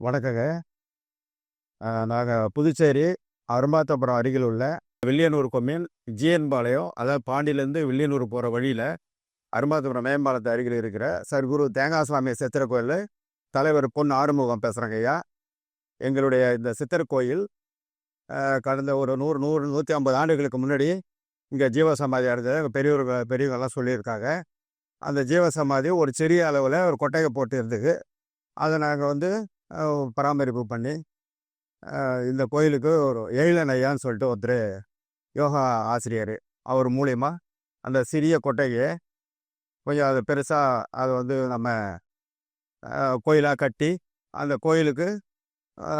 வணக்கங்க. நாங்கள் புதுச்சேரி அரும்பாத்தபுரம் அருகில் உள்ள வில்லியனூர் கொம்யூன் ஜிஎன் பாளையம், அதாவது பாண்டியிலேருந்து வில்லியனூர் போகிற வழியில் அரும்பாத்தபுரம் மேம்பாலத்து அருகில் இருக்கிற சர்க்குரு தேங்காசாமி சித்திர கோயில் தலைவர் பொன் ஆறுமுகம் பேசுகிறேங்க ஐயா. எங்களுடைய இந்த சித்தர் கோயில் கடந்த ஒரு 100, 100, 150 ஆண்டுகளுக்கு முன்னாடி இங்கே ஜீவசமாதி அடைஞ்சத எங்க பெரியவர்கள் பெரியவங்கலாம் சொல்லியிருக்காங்க. அந்த ஜீவசமாதி ஒரு சிறிய அளவில் ஒரு கொட்டையை போட்டு இருந்தது. அதை நாங்கள் வந்து பராமரிப்பு பண்ணி, இந்த கோயிலுக்கு ஒரு எழிலன் ஐயான்னு சொல்லிட்டு ஒருத்தர் யோகா ஆசிரியர் அவர் மூலயமா அந்த சிறிய கொட்டையை கொஞ்சம் அது பெருசாக அது வந்து நம்ம கோயிலாக கட்டி, அந்த கோயிலுக்கு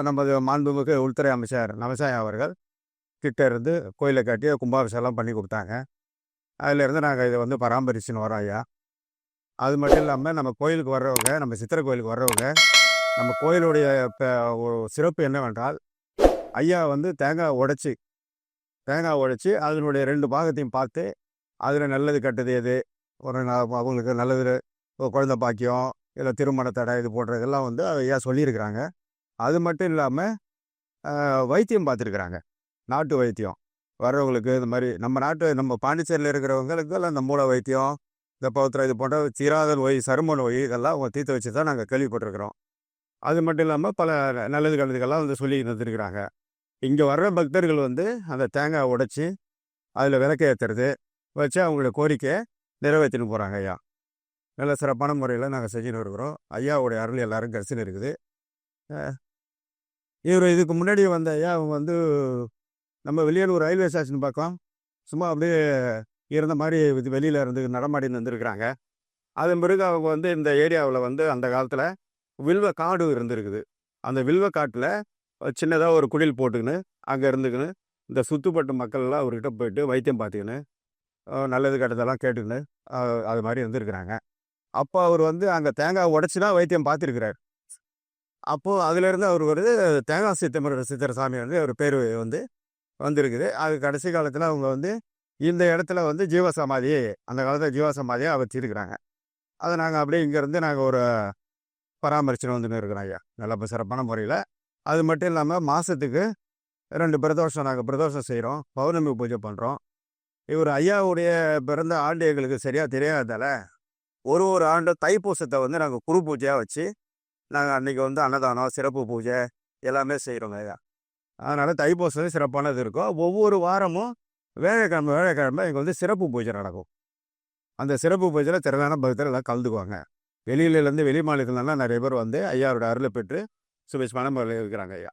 நமது மாண்புமிகு உள்துறை அமைச்சர் நமச்சிவாயம் அவர்கள் கிட்ட இருந்து கோயிலை கட்டி கும்பாபிஷேகம் பண்ணி கொடுத்தாங்க அதிலேருந்து நாங்கள் இதை வந்து பராமரிச்சுன்னு வரோம் ஐயா. அது மட்டும் இல்லாமல் நம்ம கோயிலுக்கு வர்றவங்க, நம்ம சித்திர கோயிலுக்கு வர்றவங்க, நம்ம கோயிலுடைய ஒரு சிறப்பு என்னவென்றால், ஐயா வந்து தேங்காய் உடைச்சி தேங்காய் உடைச்சி அதனுடைய ரெண்டு பாகத்தையும் பார்த்து, அதில் நல்லது கெட்டது எது? ஒரு அவங்களுக்கு நல்லது குழந்தை பாக்கியம், இல்லை திருமண தடை இது போன்றதெல்லாம் வந்து ஐயா சொல்லியிருக்கிறாங்க. அது மட்டும் இல்லாமல் வைத்தியம் பார்த்துருக்குறாங்க நாட்டு வைத்தியம். வர்றவங்களுக்கு இந்த மாதிரி நம்ம நாட்டு நம்ம பாண்டிச்சேரியில் இருக்கிறவங்களுக்கு எல்லாம் இந்த மூல வைத்தியம், இந்த பௌத்திரம் இது போன்ற தீராத நோய், சரும நோய் இதெல்லாம் அவங்க தீர்த்து தான் நாங்கள் கேள்விப்பட்டிருக்குறோம் அது மட்டும் இல்லாமல் பல நல்லது கலந்துக்கெல்லாம் வந்து சொல்லி தந்துருக்கிறாங்க. இங்கே வர்ற பக்தர்கள் வந்து அந்த தேங்காய் உடைச்சி அதில் விளக்க ஏற்றுறது வச்சு அவங்களுடைய கோரிக்கையை நிறைவேற்றின்னு போகிறாங்க ஐயா. நல்ல சிறப்பான முறையில் நாங்கள் செஞ்சுன்னு இருக்கிறோம். ஐயாவுடைய அருள் எல்லாரும் கிடைச்சுன்னு இருக்குது. இவர் இதுக்கு முன்னாடி வந்த ஐயா அவங்க வந்து நம்ம வெளியூர் ரயில்வே ஸ்டேஷன் பக்கம் சும்மா அப்படியே இருந்த மாதிரி இது வெளியில் இருந்து நடமாடின்னு வந்துருக்குறாங்க அதன் பிறகு அவங்க வந்து இந்த ஏரியாவில் வந்து அந்த காலத்தில் வில்வ காடு இருந்திருக்குது. அந்த வில்வ காட்டில் சின்னதாக ஒரு குடில் போட்டுக்கின்னு, அங்கே இருந்துக்கின்னு, இந்த சுத்துப்பட்டு மக்கள்லாம் அவர்கிட்ட போயிட்டு வைத்தியம் பார்த்துக்கின்னு, நல்லது கெட்டதெல்லாம் கேட்டுக்கின்னு, அது மாதிரி இருந்திருக்கிறாங்க. அப்போ அவர் வந்து அங்கே தேங்காய் உடைச்சு தான் வைத்தியம் பார்த்துருக்கிறார் அப்போது அதுலேருந்து அவர் ஒரு தேங்காய் சித்தமர சித்தர சாமி வந்து அவர் பேரு வந்து வந்திருக்குது. அது கடைசி காலத்தில் அவங்க வந்து இந்த இடத்துல வந்து ஜீவசமாதி அந்த காலத்தில் ஜீவசமாதியை வச்சிருக்கிறாங்க. அதை நாங்கள் அப்படியே இங்கேருந்து நாங்கள் ஒரு பராமரிச்சுன்னு வந்துன்னு இருக்கிறோம் ஐயா. நல்ல சிறப்பான முறையில் அது மட்டும் இல்லாமல் மாதத்துக்கு ரெண்டு பிரதோஷம் நாங்கள் பிரதோஷம் செய்கிறோம் பௌர்ணமி பூஜை பண்ணுறோம் இவர் ஐயாவுடைய பிறந்த ஆண்டு எங்களுக்கு சரியாக தெரியாததால, ஒரு ஒரு ஆண்டு தைப்பூசத்தை வந்து நாங்கள் குரு பூஜையாக வச்சு, நாங்கள் அன்றைக்கி வந்து அன்னதானம், சிறப்பு பூஜை எல்லாமே செய்கிறோங்க ஐயா. அதனால் தைப்பூசம் சிறப்பானது இருக்கும். ஒவ்வொரு வாரமும் வியாழக்கிழமை வேலைக்கிழமை இங்க வந்து சிறப்பு பூஜை நடக்கும். அந்த சிறப்பு பூஜையில் திறனான பக்தர் எல்லாம் கலந்துக்குவாங்க. வெளியிலேருந்து வெளி மாநிலத்துலலாம் நிறைய பேர் வந்து ஐயாவோட அருளை பெற்று சுபேஷ் மனம் இருக்கிறாங்க ஐயா.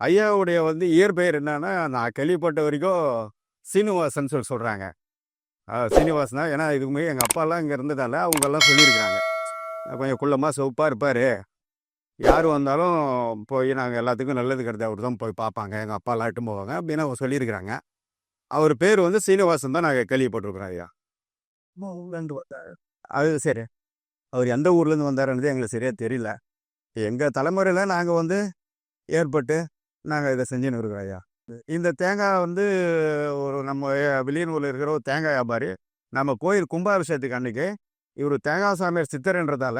ஐயாவுடைய வந்து இயற்பெயர் என்னன்னா, நான் கேள்விப்பட்ட வரைக்கும் சீனிவாசன் சொல்லி சொல்றாங்க. அ சீனிவாசனா ஏன்னா இதுக்கு முன்னாடி எங்க அப்பாலாம் இங்க இருந்ததால அவங்கலாம் சொல்லியிருக்கிறாங்க. கொஞ்சம் குள்ளமா சிவப்பா இருப்பாரு. யார் வந்தாலும் போய் நாங்க எல்லாத்துக்கும் நல்லது கெட்டது அவரு தான் போய் பார்ப்பாங்க. எங்க அப்பாலாம் இட்டுன்னு போவாங்க அப்படின்னு அவங்க சொல்லியிருக்கிறாங்க. அவர் பேர் வந்து சீனிவாசன் தான் நாங்க கேள்விப்பட்டுருக்கிறோம் ஐயா. அது சரி. அவர் எந்த ஊர்லேருந்து வந்தாருன்றது எங்களுக்கு சரியா தெரியல. எங்க தலைமுறையில நாங்க வந்து ஏற்பட்டு நாங்கள் இதை செஞ்சுன்னு இருக்கிறோம் ஐயா. இந்த தேங்காய் வந்து ஒரு நம்ம வெளியூரில் இருக்கிற ஒரு தேங்காய் வியாபாரி, நம்ம கோயில் கும்பாபிஷேகத்துக்கு அன்னைக்கு இவர் தேங்காய் சாமியார் சித்தர்ன்றதால,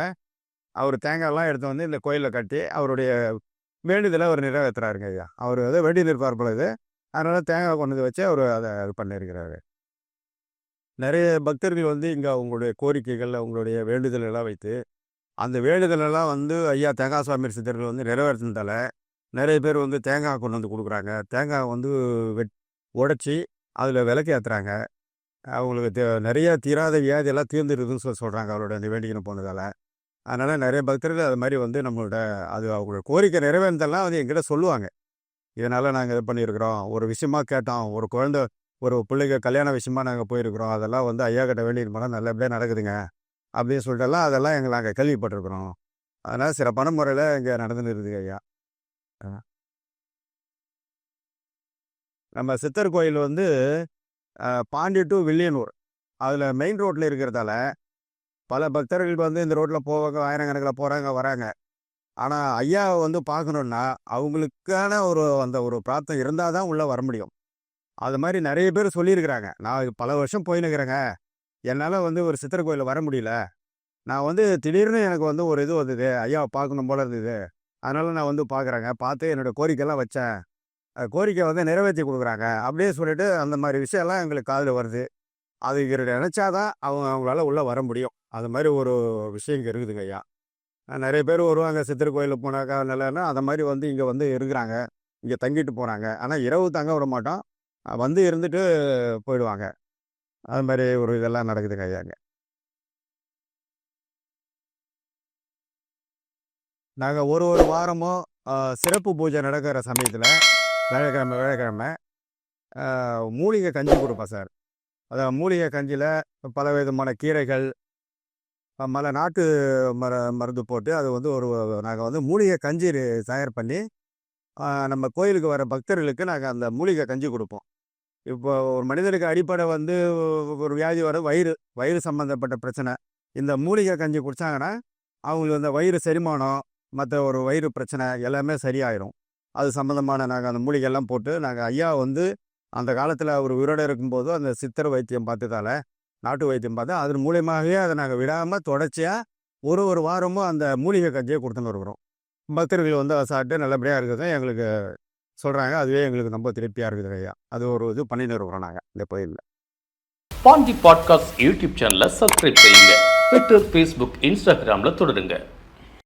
அவர் தேங்காய்லாம் எடுத்து வந்து இந்த கோயிலில் கட்டி அவருடைய வேண்டுதலை அவர் நிறைவேற்றுறாருங்க ஐயா. அவர் ஏதோ வேண்டி நிற்பார் பொழுது அதனால் தேங்காய் கொண்டு வந்து வச்சு அவர் அதை இது பண்ணியிருக்கிறாரு. நிறைய பக்தர்கள் வந்து இங்கே அவங்களுடைய கோரிக்கைகள், அவங்களுடைய வேண்டுதல் எல்லாம் வைத்து, அந்த வேண்டுதலெல்லாம் வந்து ஐயா தேங்காய் சுவாமி சித்தர்கள் வந்து நிறைவேற்றினதால நிறைய பேர் வந்து தேங்காய் கொண்டு வந்து கொடுக்குறாங்க. தேங்காய் வந்து வெட் உடச்சி அதில் விளக்கு ஏற்றுறாங்க அவங்களுக்கு தே நிறைய தீராத வியாதியெல்லாம் தீர்ந்துருதுன்னு சொல்லி சொல்கிறாங்க அவரோட அந்த வேண்டிக்கின்னு போனதால். அதனால் நிறைய பக்தர்கள் அது மாதிரி வந்து நம்மளோட அது அவங்களோட கோரிக்கை நிறைவேறதெல்லாம் வந்து எங்கிட்ட சொல்லுவாங்க. இதனால் நாங்கள் இது பண்ணியிருக்கிறோம். ஒரு விஷயமா கேட்டோம். ஒரு குழந்த ஒரு பிள்ளைங்க கல்யாண விஷயமா நாங்கள் போயிருக்கிறோம். அதெல்லாம் வந்து ஐயா கிட்ட வேண்டியது போனால் நல்லபடியாக நடக்குதுங்க. அப்படின்னு சொல்லிட்டுலாம் அதெல்லாம் எங்களை நாங்கள் கேள்விப்பட்டிருக்கிறோம். அதனால் சிறப்பான முறையில் இங்கே நடந்துன்னு இருக்குது ஐயா. நம்ம சித்தர் கோயில் வந்து பாண்டி டு வில்லியனூர். அதில் மெயின் ரோட்டில் இருக்கிறதால பல பக்தர்கள் வந்து இந்த ரோட்டில் போவாங்க ஆயிரக்கணக்கில் போகிறாங்க வராங்க. ஆனால் ஐயாவை வந்து பார்க்கணுன்னா அவங்களுக்கான ஒரு அந்த ஒரு பிரார்த்தனை இருந்தால் தான் உள்ளே வர முடியும். அது மாதிரி நிறைய பேர் சொல்லியிருக்கிறாங்க. நான் பல வருஷம் போயின்னுக்கிறேங்க. என்னால் வந்து ஒரு சித்தர் கோயிலில் வர முடியல. நான் வந்து திடீர்னு எனக்கு வந்து ஒரு இது வந்தது ஐயாவை பார்க்கணும் போல இருந்தது. அதனால் நான் வந்து பார்க்குறேங்க பார்த்து என்னோடய கோரிக்கைலாம் வச்சேன். கோரிக்கை வந்து நிறைவேற்றி கொடுக்குறாங்க. அப்படியே சொல்லிட்டு அந்த மாதிரி விஷயம்லாம் எங்களுக்கு காதில் வருது. அது இவர் நினச்சாதான் அவங்க அவங்களால உள்ளே வர முடியும். அது மாதிரி ஒரு விஷயம் இங்கே இருக்குதுங்க ஐயா. நிறைய பேர் வருவாங்க. சித்திர கோயிலுக்கு போனாக்கா நல்லன்னா அந்த மாதிரி வந்து இங்கே வந்து இருக்கிறாங்க. இங்கே தங்கிட்டு போகிறாங்க ஆனால் இரவு தங்க விட மாட்டோம் வந்து இருந்துட்டு போயிடுவாங்க. அது மாதிரி ஒரு இதெல்லாம் நடக்குதுங்க ஐயா நாங்கள் ஒரு ஒரு வாரமும் சிறப்பு பூஜை நடக்கிற சமயத்தில் வியாழக்கிழமை வியாழக்கிழமை மூலிகை கஞ்சி கொடுப்போம் சார். அதான் மூலிகை கஞ்சியில் பல விதமான கீரைகள் மல நாட்டு மர மருந்து போட்டு அது வந்து ஒரு நாங்கள் வந்து மூலிகை கஞ்சி தயார் பண்ணி நம்ம கோயிலுக்கு வர பக்தர்களுக்கு நாங்கள் அந்த மூலிகை கஞ்சி கொடுப்போம். இப்போ ஒரு மனிதனுக்கு அடிப்படை வந்து ஒரு வியாதி வர வயிறு வயிறு சம்மந்தப்பட்ட பிரச்சனை. இந்த மூலிகை கஞ்சி குடித்தாங்கன்னா அவங்களுக்கு அந்த வயிறு செரிமானம் மற்ற ஒரு வயிறு பிரச்சனை எல்லாமே சரியாயிரும். அது சம்மந்தமான நாங்கள் அந்த மூலிகைலாம் போட்டு நாங்கள் ஐயா வந்து அந்த காலத்தில் அவர் உயிரோட இருக்கும்போது அந்த சித்தர் வைத்தியம் பார்த்ததால நாட்டு வைத்தியம் பார்த்து அதன் மூலியமாகவே அதை நாங்கள் விடாமல் தொடர்ச்சியாக ஒரு ஒரு வாரமும் அந்த மூலிகை கஞ்சியை கொடுத்துன்னு இருக்கிறோம் பக்தர்கள் வந்து அதை சாப்பிட்டு நல்லபடியாக இருக்குது எங்களுக்கு சொல்கிறாங்க அதுவே எங்களுக்கு ரொம்ப திருப்தியாக இருக்குது ஐயா. அது ஒரு இது பண்ணின்னு இருக்கிறோம் நாங்கள் இந்த கோயிலில். பாண்டி பாட்காஸ்ட் யூடியூப் சேனலை சப்ஸ்கிரைப் செய்யுங்க. ட்விட்டர் ஃபேஸ்புக் இன்ஸ்டாகிராமில் தொடருங்க.